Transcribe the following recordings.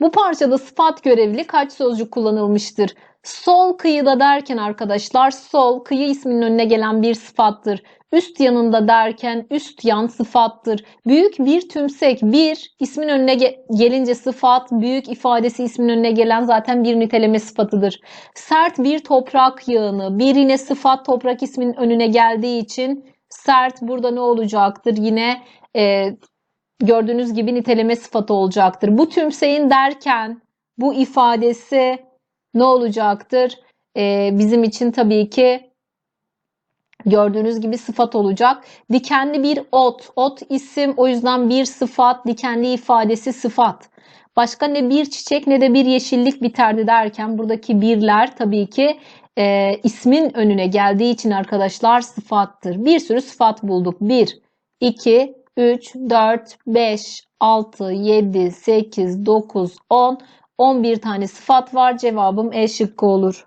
Bu parçada sıfat görevli kaç sözcük kullanılmıştır? Sol kıyıda derken arkadaşlar sol kıyı isminin önüne gelen bir sıfattır. Üst yanında derken üst yan sıfattır. Büyük bir tümsek bir ismin önüne ge- gelince sıfat büyük ifadesi ismin önüne gelen zaten bir niteleme sıfatıdır. Sert bir toprak yığını bir yine sıfat toprak isminin önüne geldiği için sert burada ne olacaktır? Yine e, gördüğünüz gibi niteleme sıfatı olacaktır. Bu tümseyin derken bu ifadesi ne olacaktır? Ee, bizim için tabii ki gördüğünüz gibi sıfat olacak. Dikenli bir ot. Ot isim o yüzden bir sıfat. Dikenli ifadesi sıfat. Başka ne bir çiçek ne de bir yeşillik biterdi derken buradaki birler tabii ki e, ismin önüne geldiği için arkadaşlar sıfattır. Bir sürü sıfat bulduk. 1, 2, 3, 4, 5, 6, 7, 8, 9, 10, 11 tane sıfat var. Cevabım E şıkkı olur.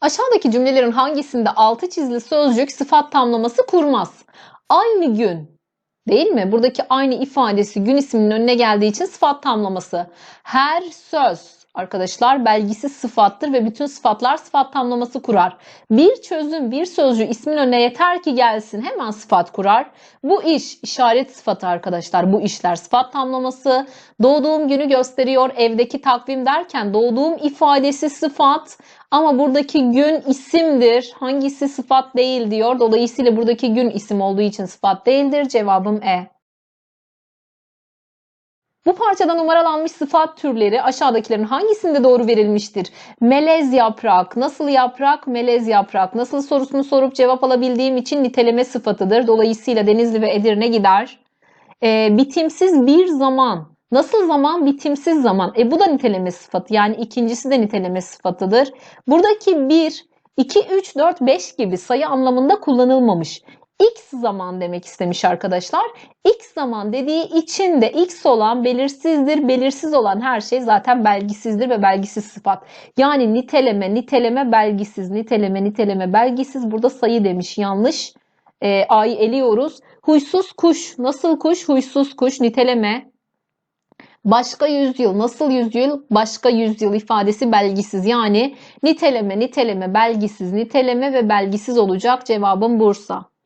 Aşağıdaki cümlelerin hangisinde altı çizili sözcük sıfat tamlaması kurmaz? Aynı gün değil mi? Buradaki aynı ifadesi gün isminin önüne geldiği için sıfat tamlaması. Her söz arkadaşlar belgisiz sıfattır ve bütün sıfatlar sıfat tamlaması kurar. Bir çözüm bir sözcüğü ismin önüne yeter ki gelsin hemen sıfat kurar. Bu iş işaret sıfatı arkadaşlar. Bu işler sıfat tamlaması. Doğduğum günü gösteriyor evdeki takvim derken doğduğum ifadesi sıfat ama buradaki gün isimdir. Hangisi sıfat değil diyor. Dolayısıyla buradaki gün isim olduğu için sıfat değildir. Cevabım E. Bu parçada numaralanmış sıfat türleri aşağıdakilerin hangisinde doğru verilmiştir? Melez yaprak, nasıl yaprak, melez yaprak. Nasıl sorusunu sorup cevap alabildiğim için niteleme sıfatıdır. Dolayısıyla Denizli ve Edirne gider. Ee, bitimsiz bir zaman. Nasıl zaman? Bitimsiz zaman. E bu da niteleme sıfatı. Yani ikincisi de niteleme sıfatıdır. Buradaki 1, 2, 3, 4, 5 gibi sayı anlamında kullanılmamış. X zaman demek istemiş arkadaşlar. X zaman dediği için de X olan belirsizdir. Belirsiz olan her şey zaten belgisizdir ve belgisiz sıfat. Yani niteleme, niteleme, belgisiz, niteleme, niteleme, belgisiz. Burada sayı demiş yanlış. E, A'yı eliyoruz. Huysuz kuş. Nasıl kuş? Huysuz kuş. Niteleme. Başka yüzyıl. Nasıl yüzyıl? Başka yüzyıl ifadesi belgisiz. Yani niteleme, niteleme, belgisiz, niteleme ve belgisiz olacak. Cevabım Bursa.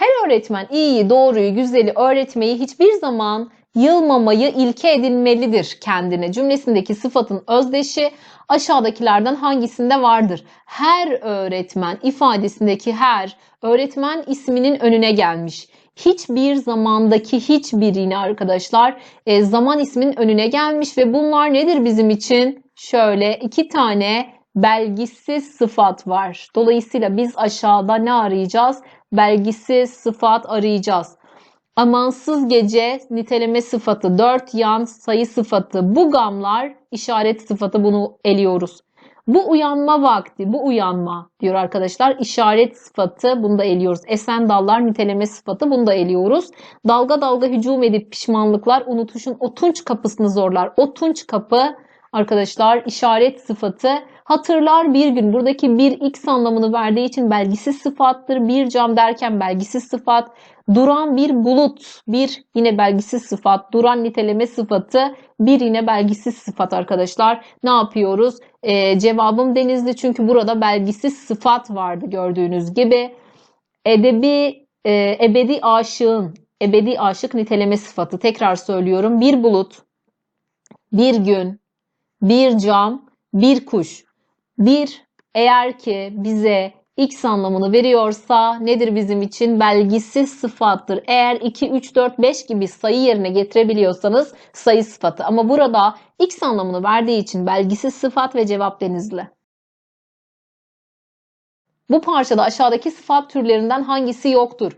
Her öğretmen iyiyi, doğruyu, güzeli öğretmeyi hiçbir zaman yılmamayı ilke edinmelidir kendine. Cümlesindeki sıfatın özdeşi aşağıdakilerden hangisinde vardır? Her öğretmen ifadesindeki her öğretmen isminin önüne gelmiş. Hiçbir zamandaki hiçbirine arkadaşlar e, zaman isminin önüne gelmiş ve bunlar nedir bizim için? Şöyle iki tane belgisiz sıfat var. Dolayısıyla biz aşağıda ne arayacağız? Belgisiz sıfat arayacağız. Amansız gece niteleme sıfatı, dört yan sayı sıfatı, bu gamlar işaret sıfatı bunu eliyoruz. Bu uyanma vakti, bu uyanma diyor arkadaşlar. İşaret sıfatı bunu da eliyoruz. Esen dallar niteleme sıfatı bunu da eliyoruz. Dalga dalga hücum edip pişmanlıklar unutuşun o tunç kapısını zorlar. O tunç kapı arkadaşlar işaret sıfatı. Hatırlar bir gün buradaki bir x anlamını verdiği için belgisiz sıfattır. Bir cam derken belgisiz sıfat. Duran bir bulut bir yine belgisiz sıfat. Duran niteleme sıfatı bir yine belgisiz sıfat arkadaşlar. Ne yapıyoruz? Ee, cevabım denizli çünkü burada belgisiz sıfat vardı gördüğünüz gibi. Edebi, e, ebedi aşığın, ebedi aşık niteleme sıfatı. Tekrar söylüyorum. Bir bulut, bir gün, bir cam, bir kuş. Bir eğer ki bize x anlamını veriyorsa nedir bizim için? Belgisiz sıfattır. Eğer 2, 3, 4, 5 gibi sayı yerine getirebiliyorsanız sayı sıfatı. Ama burada x anlamını verdiği için belgisiz sıfat ve cevap denizli. Bu parçada aşağıdaki sıfat türlerinden hangisi yoktur?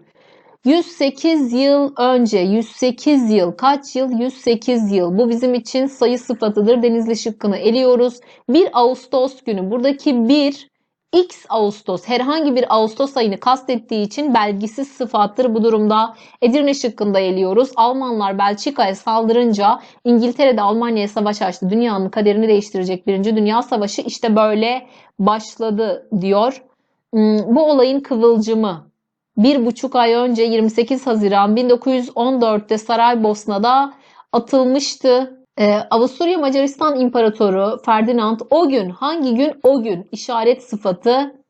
108 yıl önce, 108 yıl, kaç yıl? 108 yıl. Bu bizim için sayı sıfatıdır. Denizli şıkkını eliyoruz. 1 Ağustos günü. Buradaki 1 X Ağustos herhangi bir Ağustos ayını kastettiği için belgisiz sıfattır bu durumda. Edirne şıkkında eliyoruz. Almanlar Belçika'ya saldırınca İngiltere de Almanya'ya savaş açtı. Dünyanın kaderini değiştirecek Birinci Dünya Savaşı işte böyle başladı diyor. Bu olayın kıvılcımı bir buçuk ay önce 28 Haziran 1914'te Saraybosna'da atılmıştı. Ee, Avusturya Macaristan İmparatoru Ferdinand o gün hangi gün o gün işaret sıfatı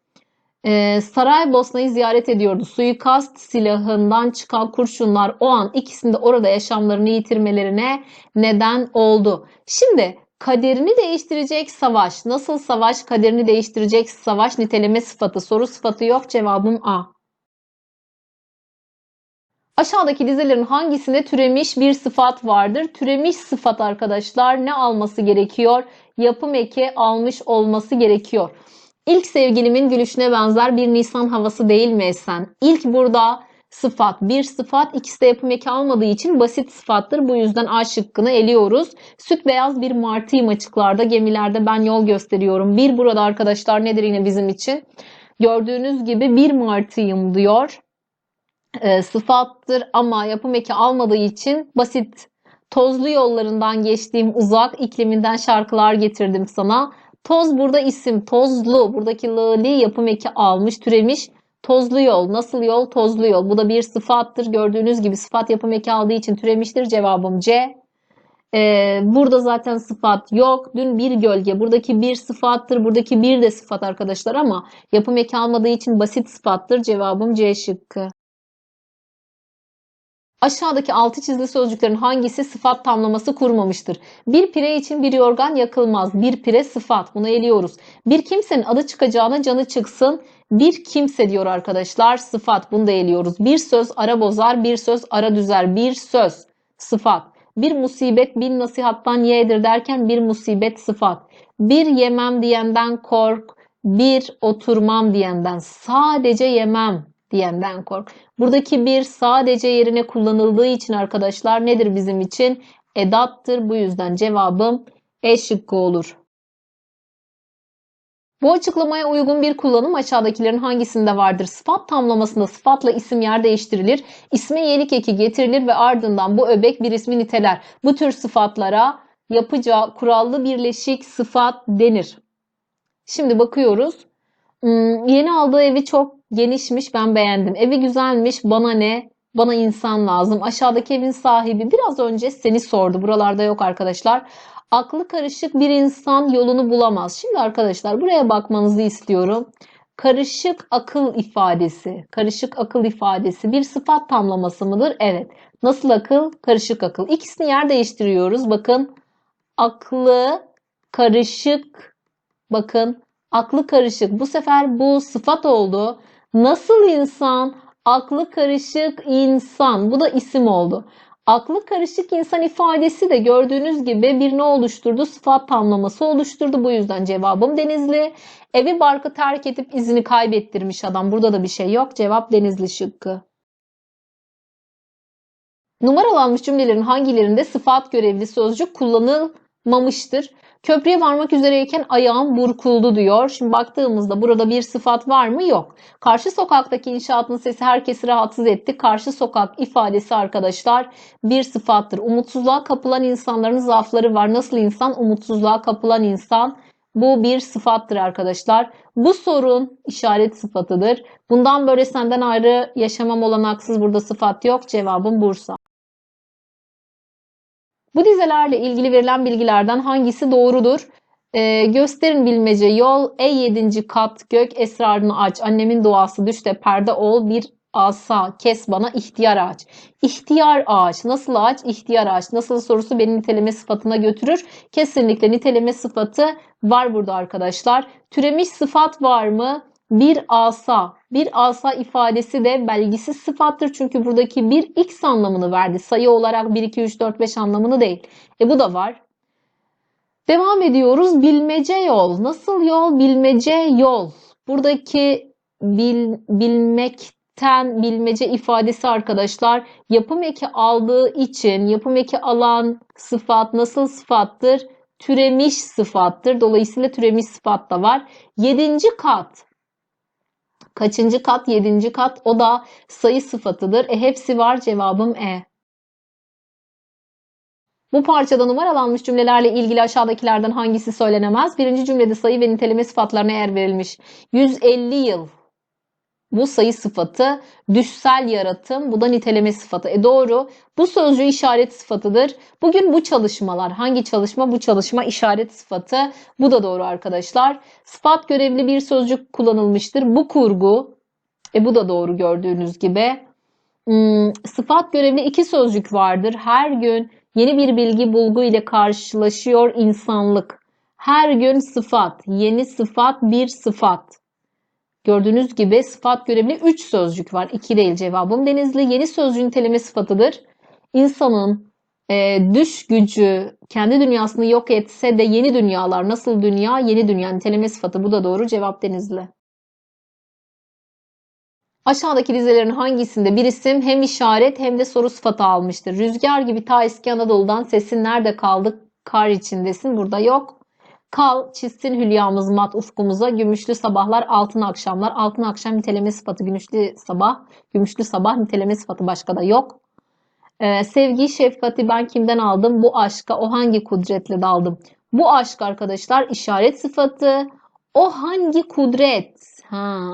e, Saraybosna'yı ziyaret ediyordu. Suikast silahından çıkan kurşunlar o an ikisinde orada yaşamlarını yitirmelerine neden oldu. Şimdi kaderini değiştirecek savaş. Nasıl savaş kaderini değiştirecek savaş niteleme sıfatı. Soru sıfatı yok. Cevabım A. Aşağıdaki dizelerin hangisinde türemiş bir sıfat vardır? Türemiş sıfat arkadaşlar ne alması gerekiyor? Yapım eki almış olması gerekiyor. İlk sevgilimin gülüşüne benzer bir Nisan havası değil mi Esen? İlk burada sıfat, bir sıfat ikisi de yapım eki almadığı için basit sıfattır. Bu yüzden A şıkkını eliyoruz. Süt beyaz bir martıyım açıklarda, gemilerde ben yol gösteriyorum. Bir burada arkadaşlar nedir yine bizim için? Gördüğünüz gibi bir martıyım diyor. E, sıfattır ama yapım eki almadığı için basit. Tozlu yollarından geçtiğim uzak ikliminden şarkılar getirdim sana. Toz burada isim. Tozlu. Buradaki lili yapım eki almış, türemiş. Tozlu yol. Nasıl yol? Tozlu yol. Bu da bir sıfattır. Gördüğünüz gibi sıfat yapım eki aldığı için türemiştir. Cevabım C. Ee, burada zaten sıfat yok. Dün bir gölge. Buradaki bir sıfattır. Buradaki bir de sıfat arkadaşlar ama yapım eki almadığı için basit sıfattır. Cevabım C şıkkı. Aşağıdaki altı çizili sözcüklerin hangisi sıfat tamlaması kurmamıştır? Bir pire için bir yorgan yakılmaz. Bir pire sıfat. Bunu eliyoruz. Bir kimsenin adı çıkacağına canı çıksın. Bir kimse diyor arkadaşlar. Sıfat. Bunu da eliyoruz. Bir söz ara bozar. Bir söz ara düzer. Bir söz. Sıfat. Bir musibet bin nasihattan yedir derken bir musibet sıfat. Bir yemem diyenden kork. Bir oturmam diyenden. Sadece yemem diyenden kork. Buradaki bir sadece yerine kullanıldığı için arkadaşlar nedir bizim için? Edattır. Bu yüzden cevabım E şıkkı olur. Bu açıklamaya uygun bir kullanım aşağıdakilerin hangisinde vardır? Sıfat tamlamasında sıfatla isim yer değiştirilir. İsme yelik eki getirilir ve ardından bu öbek bir ismi niteler. Bu tür sıfatlara yapacağı kurallı birleşik sıfat denir. Şimdi bakıyoruz. Hmm, yeni aldığı evi çok genişmiş ben beğendim. Evi güzelmiş bana ne? Bana insan lazım. Aşağıdaki evin sahibi biraz önce seni sordu. Buralarda yok arkadaşlar. Aklı karışık bir insan yolunu bulamaz. Şimdi arkadaşlar buraya bakmanızı istiyorum. Karışık akıl ifadesi. Karışık akıl ifadesi bir sıfat tamlaması mıdır? Evet. Nasıl akıl? Karışık akıl. İkisini yer değiştiriyoruz. Bakın aklı karışık bakın aklı karışık. Bu sefer bu sıfat oldu. Nasıl insan? Aklı karışık insan. Bu da isim oldu. Aklı karışık insan ifadesi de gördüğünüz gibi bir ne oluşturdu? Sıfat tamlaması oluşturdu. Bu yüzden cevabım Denizli. Evi barkı terk edip izini kaybettirmiş adam. Burada da bir şey yok. Cevap Denizli şıkkı. Numaralanmış cümlelerin hangilerinde sıfat görevli sözcük kullanılmamıştır? Köprüye varmak üzereyken ayağım burkuldu diyor. Şimdi baktığımızda burada bir sıfat var mı? Yok. Karşı sokaktaki inşaatın sesi herkesi rahatsız etti. Karşı sokak ifadesi arkadaşlar bir sıfattır. Umutsuzluğa kapılan insanların zaafları var. Nasıl insan? Umutsuzluğa kapılan insan. Bu bir sıfattır arkadaşlar. Bu sorun işaret sıfatıdır. Bundan böyle senden ayrı yaşamam olanaksız burada sıfat yok. Cevabım Bursa. Bu dizelerle ilgili verilen bilgilerden hangisi doğrudur? Ee, gösterin bilmece yol, e yedinci kat, gök esrarını aç, annemin duası düşte perde ol, bir asa, kes bana ihtiyar ağaç. İhtiyar ağaç, nasıl ağaç? İhtiyar ağaç. Nasıl sorusu beni niteleme sıfatına götürür. Kesinlikle niteleme sıfatı var burada arkadaşlar. Türemiş sıfat var mı? Bir asa. Bir asa ifadesi de belgisiz sıfattır. Çünkü buradaki bir x anlamını verdi. Sayı olarak 1, 2, 3, 4, 5 anlamını değil. E bu da var. Devam ediyoruz. Bilmece yol. Nasıl yol? Bilmece yol. Buradaki bil, bilmekten bilmece ifadesi arkadaşlar yapım eki aldığı için yapım eki alan sıfat nasıl sıfattır? Türemiş sıfattır. Dolayısıyla türemiş sıfat da var. Yedinci kat. Kaçıncı kat? Yedinci kat. O da sayı sıfatıdır. E hepsi var. Cevabım E. Bu parçada numaralanmış cümlelerle ilgili aşağıdakilerden hangisi söylenemez? Birinci cümlede sayı ve niteleme sıfatlarına yer verilmiş. 150 yıl. Bu sayı sıfatı. Düşsel yaratım. Bu da niteleme sıfatı. E doğru. Bu sözcüğü işaret sıfatıdır. Bugün bu çalışmalar. Hangi çalışma? Bu çalışma işaret sıfatı. Bu da doğru arkadaşlar. Sıfat görevli bir sözcük kullanılmıştır. Bu kurgu. E bu da doğru gördüğünüz gibi. Hmm, sıfat görevli iki sözcük vardır. Her gün yeni bir bilgi bulgu ile karşılaşıyor insanlık. Her gün sıfat, yeni sıfat, bir sıfat. Gördüğünüz gibi sıfat görevli 3 sözcük var. 2 değil cevabım. Denizli yeni sözcüğün niteleme sıfatıdır. İnsanın e, düş gücü kendi dünyasını yok etse de yeni dünyalar nasıl dünya? Yeni dünya niteleme sıfatı. Bu da doğru. Cevap Denizli. Aşağıdaki dizelerin hangisinde bir isim hem işaret hem de soru sıfatı almıştır? Rüzgar gibi ta eski Anadolu'dan sesin nerede kaldı? Kar içindesin. Burada yok. Kal, çizsin hülyamız mat ufkumuza, gümüşlü sabahlar, altın akşamlar. Altın akşam niteleme sıfatı, gümüşlü sabah, gümüşlü sabah niteleme sıfatı başka da yok. Ee, sevgi, şefkati ben kimden aldım? Bu aşka o hangi kudretle daldım? Bu aşk arkadaşlar işaret sıfatı. O hangi kudret? Ha.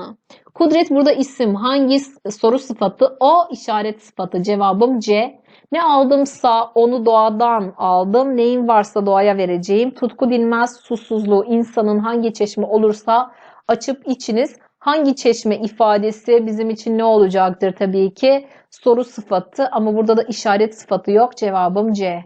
Kudret burada isim. Hangi soru sıfatı? O işaret sıfatı. Cevabım C. Ne aldımsa onu doğadan aldım. Neyin varsa doğaya vereceğim. Tutku dinmez susuzluğu insanın hangi çeşme olursa açıp içiniz. Hangi çeşme ifadesi bizim için ne olacaktır tabii ki? Soru sıfatı ama burada da işaret sıfatı yok. Cevabım C.